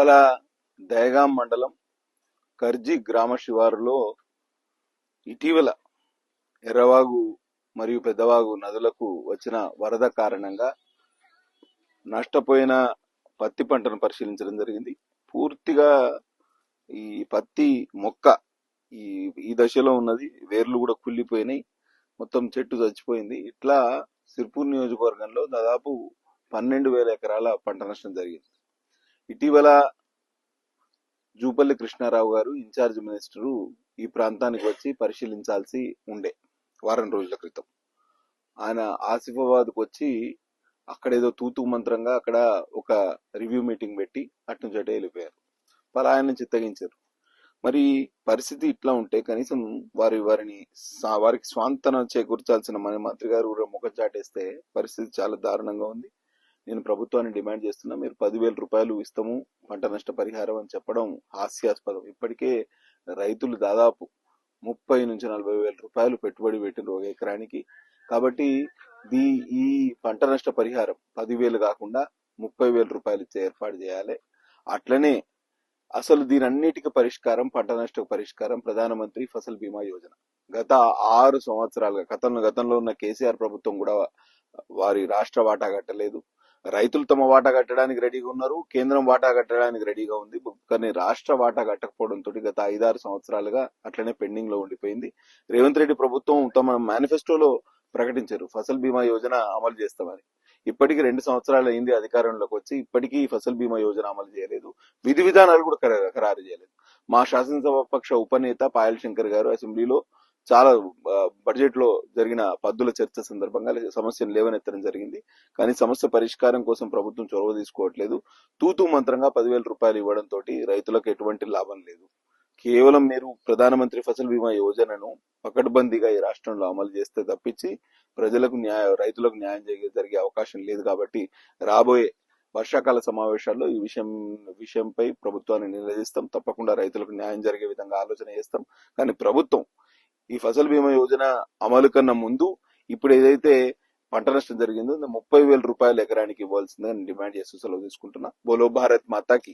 ఇవాళ దయగాం మండలం కర్జి గ్రామ శివారులో ఇటీవల ఎర్రవాగు మరియు పెద్దవాగు నదులకు వచ్చిన వరద కారణంగా నష్టపోయిన పత్తి పంటను పరిశీలించడం జరిగింది. పూర్తిగా ఈ పత్తి మొక్క ఈ ఈ దశలో ఉన్నది. వేర్లు కూడా కుళ్ళిపోయినాయి. మొత్తం చెట్టు చచ్చిపోయింది. ఇట్లా సిర్పూర్ నియోజకవర్గంలో దాదాపు పన్నెండు వేల ఎకరాల పంట నష్టం జరిగింది. ఇటీవల జూపల్లి కృష్ణారావు గారు ఇన్ఛార్జ్ మినిస్టరు ఈ ప్రాంతానికి వచ్చి పరిశీలించాల్సి ఉండే వారం రోజుల క్రితం. ఆయన ఆసిఫాబాద్కు వచ్చి అక్కడ ఏదో తూతు మంత్రంగా అక్కడ ఒక రివ్యూ మీటింగ్ పెట్టి అటు నుంచి అటే వెళ్ళిపోయారు. పలాయన చిత్తగించారు. మరి పరిస్థితి ఇట్లా ఉంటే కనీసం వారి వారిని వారికి స్వాంతన చేకూర్చాల్సిన మన మంత్రి గారు కూడా ముఖం చాటేస్తే పరిస్థితి చాలా దారుణంగా ఉంది. నేను ప్రభుత్వాన్ని డిమాండ్ చేస్తున్నా మీరు పదివేల రూపాయలు ఇస్తాము పంట నష్ట పరిహారం అని చెప్పడం హాస్యాస్పదం. ఇప్పటికే రైతులు దాదాపు ముప్పై నుంచి నలభై వేల రూపాయలు పెట్టుబడి పెట్టిన ఒక ఎకరానికి. కాబట్టి దీ ఈ పంట నష్ట పరిహారం పదివేలు కాకుండా ముప్పై వేల రూపాయలు ఇచ్చే ఏర్పాటు చేయాలి. అట్లనే అసలు దీని అన్నిటికీ పరిష్కారం పంట నష్ట పరిష్కారం ప్రధానమంత్రి ఫసల్ బీమా యోజన. గత ఆరు సంవత్సరాలుగా గతంలో గతంలో ఉన్న కేసీఆర్ ప్రభుత్వం కూడా వారి రాష్ట్ర వాటా కట్టలేదు. రైతులు తమ వాటా కట్టడానికి రెడీగా ఉన్నారు. కేంద్రం వాటా కట్టడానికి రెడీగా ఉంది. కానీ రాష్ట్ర వాటా కట్టకపోవడంతో గత ఐదారు సంవత్సరాలుగా అట్లనే పెండింగ్లో ఉండిపోయింది. రేవంత్ రెడ్డి ప్రభుత్వం తమ మేనిఫెస్టోలో ప్రకటించారు. ఫసల్ బీమా యోజన అమలు చేస్తామని. ఇప్పటికీ రెండు సంవత్సరాలు అయింది అధికారంలోకి వచ్చి ఇప్పటికీ ఫసల్ బీమా యోజన అమలు చేయలేదు. విధి విధానాలు కూడా ఖరారు చేయలేదు. మా శాసనసభ పక్ష ఉపనేత పాయల్ శంకర్ గారు అసెంబ్లీలో చాలా బడ్జెట్లో జరిగిన పద్దుల చర్చ సందర్భంగా సమస్యను లేవనెత్తడం జరిగింది. కానీ సమస్య పరిష్కారం కోసం ప్రభుత్వం చొరవ తీసుకోవట్లేదు. తూతూ మంత్రంగా పదివేల రూపాయలు ఇవ్వడం తోటి రైతులకు ఎటువంటి లాభం లేదు. కేవలం మీరు ప్రధానమంత్రి ఫసల్ బీమా యోజనను పకడ్బందీగా ఈ రాష్ట్రంలో అమలు చేస్తే తప్పించి ప్రజలకు న్యాయ రైతులకు న్యాయం జరిగే జరిగే అవకాశం లేదు కాబట్టి రాబోయే వర్షాకాల సమావేశాల్లో ఈ విషయం విషయంపై ప్రభుత్వాన్ని నిలదీస్తాం. తప్పకుండా రైతులకు న్యాయం జరిగే విధంగా ఆలోచన చేస్తాం. కానీ ప్రభుత్వం ఈ ఫసల్ బీమా యోజన అమలు కన్నా ముందు ఇప్పుడు ఏదైతే పంట నష్టం జరిగిందో ముప్పై వేల రూపాయలు ఎకరానికి ఇవ్వాల్సిందని డిమాండ్ చేస్తూ సెలవు తీసుకుంటున్నా. బోలో భారత్ మాతాకి.